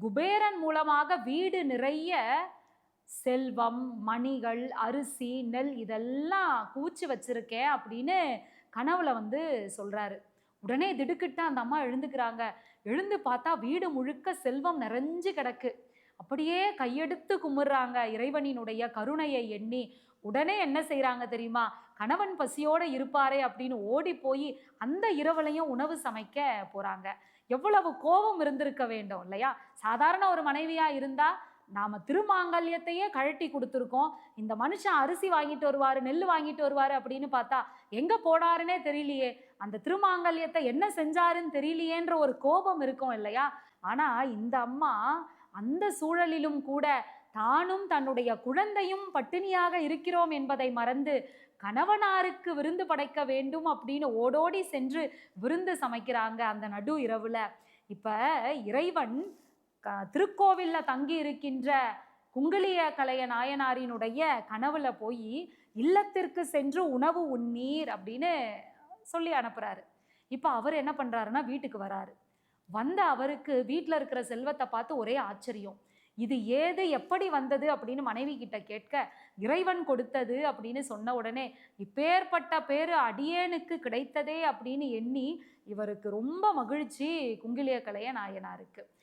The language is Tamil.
குபேரன் மூலமாக வீடு நிறைய செல்வம் மணிகள் அரிசி நெல் இதெல்லாம் கூச்சி வச்சிருக்கேன் அப்படின்னு கனவுல வந்து சொல்றாரு. உடனே திடுக்கிட்டு அந்த அம்மா எழுந்துக்கிறாங்க. எழுந்து பார்த்தா வீடு முழுக்க செல்வம் நிறைஞ்சு கிடக்கு. அப்படியே கையெடுத்து கும்பிட்றாங்க இறைவனினுடைய கருணையை எண்ணி. உடனே என்ன செய்கிறாங்க தெரியுமா? கணவன் பசியோடு இருப்பாரே அப்படின்னு ஓடி போய் அந்த இரவுலையும் உணவு சமைக்க போறாங்க. எவ்வளவு கோபம் இருந்திருக்க வேண்டும் இல்லையா? சாதாரண ஒரு மனைவியாக இருந்தால் நாம் திருமாங்கல்யத்தையே கழட்டி கொடுத்துருக்கோம். இந்த மனுஷன் அரிசி வாங்கிட்டு வருவார் நெல் வாங்கிட்டு வருவார் அப்படின்னு பார்த்தா எங்கே போனாருன்னே தெரியலையே. அந்த திருமாங்கல்யத்தை என்ன செஞ்சாருன்னு தெரியலையேன்ற ஒரு கோபம் இருக்கும் இல்லையா? ஆனால் இந்த அம்மா அந்த சூழலிலும் கூட தானும் தன்னுடைய குழந்தையும் பட்டினியாக இருக்கிறோம் என்பதை மறந்து கணவனாருக்கு விருந்து படைக்க வேண்டும் அப்படின்னு ஓடோடி சென்று விருந்து சமைக்கிறாங்க அந்த நடு இரவுல. இப்ப இறைவன் க- திருக்கோவில்ல தங்கி இருக்கின்ற குங்கிலிய கலைய நாயனாரினுடைய கனவுல போய் இல்லத்திற்கு சென்று உணவு உண்ணீர் அப்படின்னு சொல்லி அனுப்புறாரு. இப்போ அவர் என்ன பண்றாருன்னா வீட்டுக்கு வராரு. வந்த அவருக்கு வீட்டில் இருக்கிற செல்வத்தை பார்த்து ஒரே ஆச்சரியம். இது ஏது எப்படி வந்தது அப்படின்னு மனைவி கிட்ட கேட்க இறைவன் கொடுத்தது அப்படின்னு சொன்ன உடனே இப்பேற்பட்ட பேரு அடியேனுக்கு கிடைத்ததே அப்படின்னு எண்ணி இவருக்கு ரொம்ப மகிழ்ச்சி குங்கிலிய கலைய நாயனாருக்கு.